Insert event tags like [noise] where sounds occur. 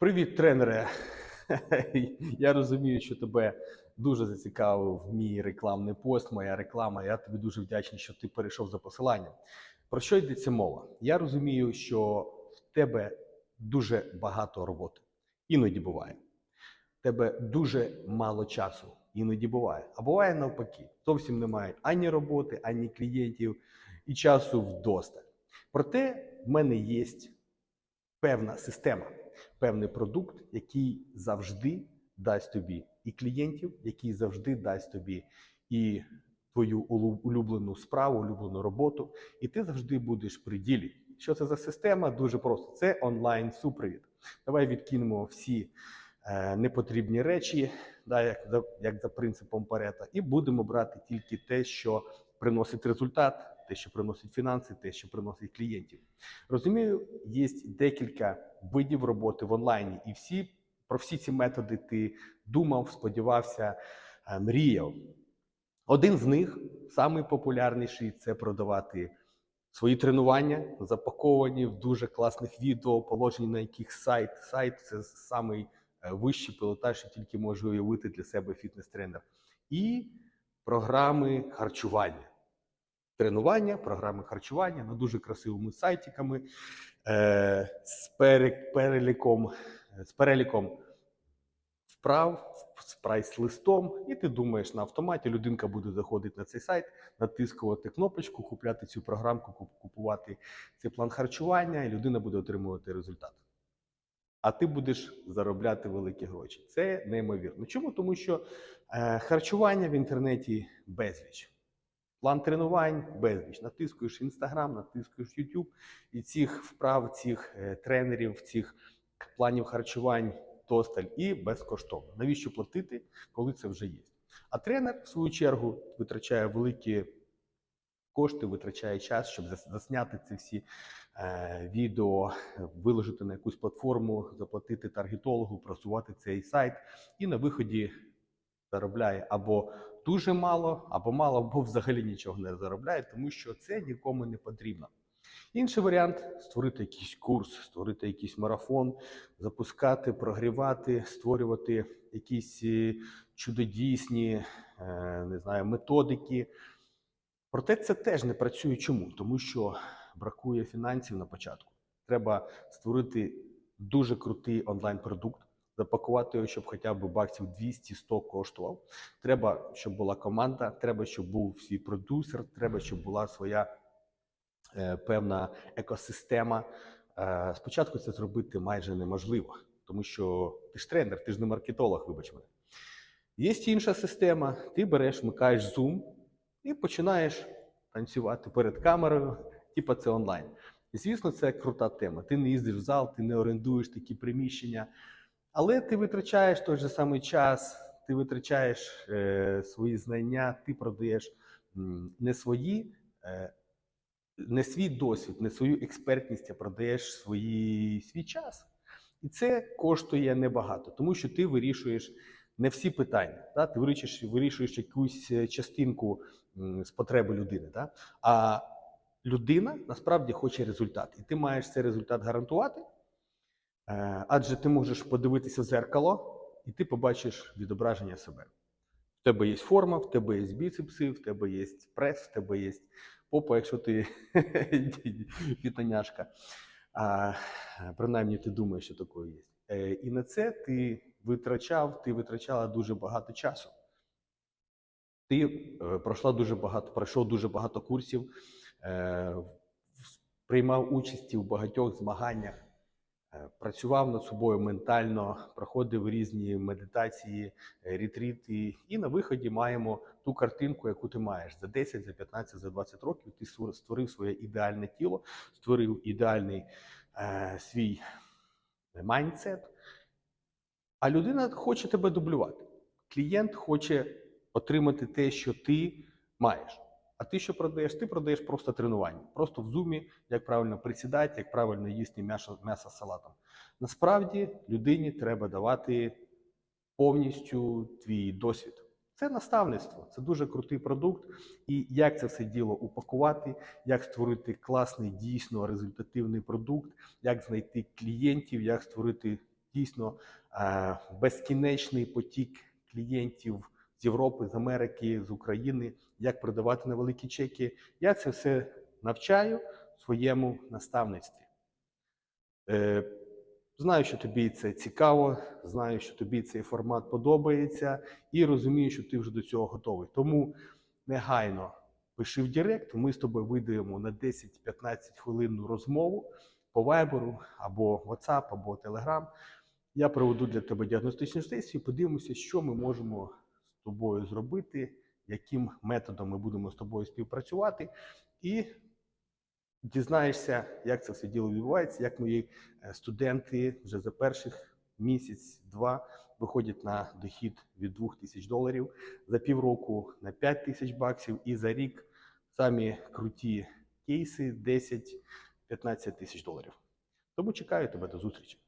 Привіт, тренере. [laughs] Я розумію, що тебе дуже зацікавив мій рекламний пост, моя реклама. Я тобі дуже вдячний, що ти перейшов за посиланням. Про що йдеться мова? Я розумію, що в тебе дуже багато роботи. Іноді буває. В тебе дуже мало часу. Іноді буває. А буває навпаки. Зовсім немає ані роботи, ані клієнтів і часу вдосталь. Проте в мене є певна система, певний продукт, який завжди дасть тобі і клієнтів, який завжди дасть тобі і твою улю- улюблену справу, улюблену роботу, і ти завжди будеш при ділі. Що це за система? Дуже просто. Це онлайн-супровід. Давай відкинемо всі е, непотрібні речі, да, як, за, як за принципом Парета, і будемо брати тільки те, що приносить результат, те, що приносить фінанси, те, що приносить клієнтів. Розумію, є декілька видів роботи в онлайні, і всі про всі ці методи ти думав, сподівався, е, мріяв. Один з них, самий популярніший, це продавати свої тренування, запаковані в дуже класних відео, положені на яких сайт. Сайт це самий е, вищий пілотаж, що тільки може уявити для себе фітнес-тренер. І програми харчування. Тренування, програми харчування на дуже красивими сайтиками е, з переліком, з переліком вправ, з прайс-листом, і ти думаєш на автоматі, людинка буде заходити на цей сайт, натискувати кнопочку, купляти цю програмку, купувати цей план харчування, і людина буде отримувати результат. А ти будеш заробляти великі гроші. Це неймовірно. Чому? Тому що е, харчування в інтернеті безліч. План тренувань безліч. Натискуєш Інстаграм, натискуєш YouTube, і цих вправ, цих е, тренерів, цих планів харчувань досталь і безкоштовно. Навіщо платити, коли це вже є? А тренер, в свою чергу, витрачає великі кошти, витрачає час, щоб засняти ці всі е, відео, виложити на якусь платформу, заплатити таргетологу, просувати цей сайт, і на виході заробляє або дуже мало, або мало, або взагалі нічого не заробляє, тому що це нікому не потрібно. Інший варіант створити якийсь курс, створити якийсь марафон, запускати, прогрівати, створювати якісь е, чудодійсні е, не знаю, методики. Проте це теж не працює. Чому? Тому що бракує фінансів на початку. Треба створити дуже крутий онлайн-продукт, запакувати його, щоб хоча б баксів 200-100 коштував. Треба, щоб була команда, треба, щоб був свій продюсер, треба, щоб була своя е, певна екосистема. Е, спочатку це зробити майже неможливо, тому що ти ж тренер, ти ж не маркетолог, вибач мене. Є інша система, ти береш, вмикаєш Zoom і починаєш танцювати перед камерою, типа це онлайн. І звісно, це крута тема. Ти не їздиш в зал, ти не орендуєш такі приміщення, але ти витрачаєш той же самий час, ти витрачаєш е, свої знання, ти продаєш не свої. Е, не свій досвід, не свою експертність, а продаєш свої, свій час. І це коштує небагато, тому що ти вирішуєш не всі питання. Да? Ти вирішуєш, вирішуєш якусь е, частинку з потреби людини. Да? А людина насправді хоче результат. І ти маєш цей результат гарантувати, адже ти можеш подивитися в зеркало, і ти побачиш відображення себе. В тебе є форма, в тебе є біцепси, в тебе є прес, в тебе є попа, якщо ти [laughs] фітоняшка. А, принаймні ти думаєш, що таке є. Е, і на це ти витрачав, ти витрачала дуже багато часу. Ти е, пройшла дуже багато, пройшов дуже багато курсів, е, приймав участі у багатьох змаганнях, е, працював над собою ментально, проходив різні медитації, е, ретріти, і на виході маємо ту картинку, яку ти маєш за 10, за 15, за 20 років. Ти створив своє ідеальне тіло, створив ідеальний е, свій майндсет. А людина хоче тебе дублювати. Клієнт хоче отримати те, що ти маєш. А ти що продаєш? Ти продаєш просто тренування, просто в зумі, як правильно присідати, як правильно їсти м'ясо, з салатом. Насправді людині треба давати повністю твій досвід. Це наставництво, це дуже крутий продукт. І як це все діло упакувати, як створити класний, дійсно результативний продукт, як знайти клієнтів, як створити дійсно е, безкінечний потік клієнтів з Європи, з Америки, з України, як продавати на великі чеки. Я це все навчаю в своєму наставництві. Е, Знаю, що тобі це цікаво, знаю, що тобі цей формат подобається, і розумію, що ти вже до цього готовий. Тому негайно пиши в Директ, ми з тобою вийдемо на 10-15 хвилинну розмову по Viber або WhatsApp, або Telegram. Я проведу для тебе діагностичну сесію, подивимося, що ми можемо тобою зробити, яким методом ми будемо з тобою співпрацювати, і дізнаєшся, як це все діло відбувається, як мої е, студенти вже за перших місяць-два виходять на дохід від 2 тисяч доларів, за півроку на 5 тисяч баксів, і за рік самі круті кейси 10-15 тисяч доларів. Тому чекаю тебе до зустрічі.